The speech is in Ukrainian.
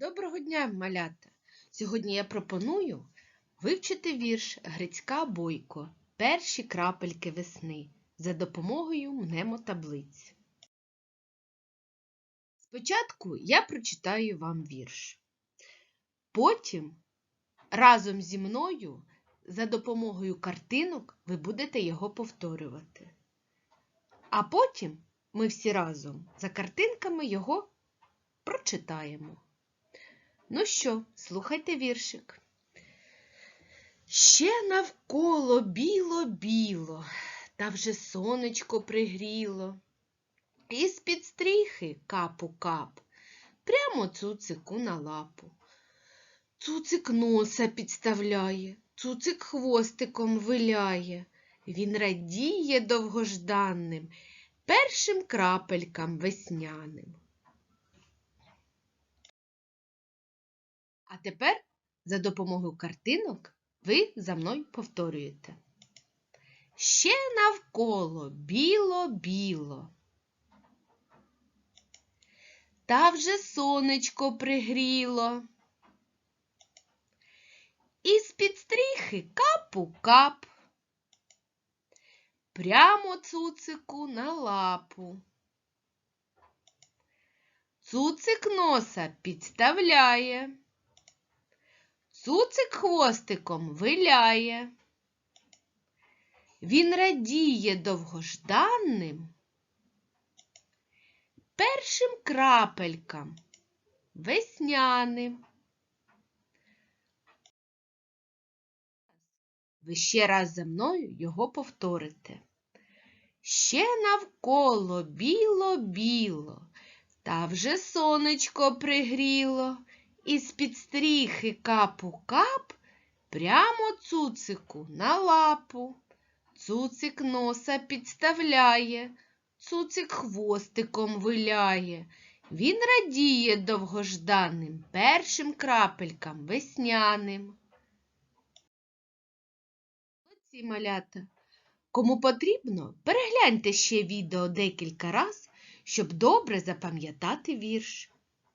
Доброго дня, малята! Сьогодні я пропоную вивчити вірш Грицька Бойко Перші крапельки весни за допомогою мнемотаблиць. Спочатку я прочитаю вам вірш. Потім разом зі мною за допомогою картинок ви будете його повторювати. А потім ми всі разом за картинками його прочитаємо. Ну що, слухайте віршик. Ще навколо біло-біло, та вже сонечко пригріло. Із під стріхи капу кап, прямо цуцику на лапу. Цуцик носа підставляє, цуцик хвостиком виляє. Він радіє довгожданним, першим крапелькам весняним. А тепер за допомогою картинок ви за мною повторюєте. Ще навколо біло-біло. Та вже сонечко пригріло. Із під стріхи капу кап. Прямо цуцику на лапу. Цуцик носа підставляє. Цуцик хвостиком виляє. Він радіє довгожданним першим крапелькам весняним. Ви ще раз за мною його повторите. Ще навколо біло-біло, та вже сонечко пригріло. Із під стріхи капу кап, прямо цуцику на лапу. Цуцик носа підставляє, цуцик хвостиком виляє. Він радіє довгожданним першим крапелькам весняним. Оці малята. Кому потрібно, перегляньте ще відео декілька раз, щоб добре запам'ятати вірш.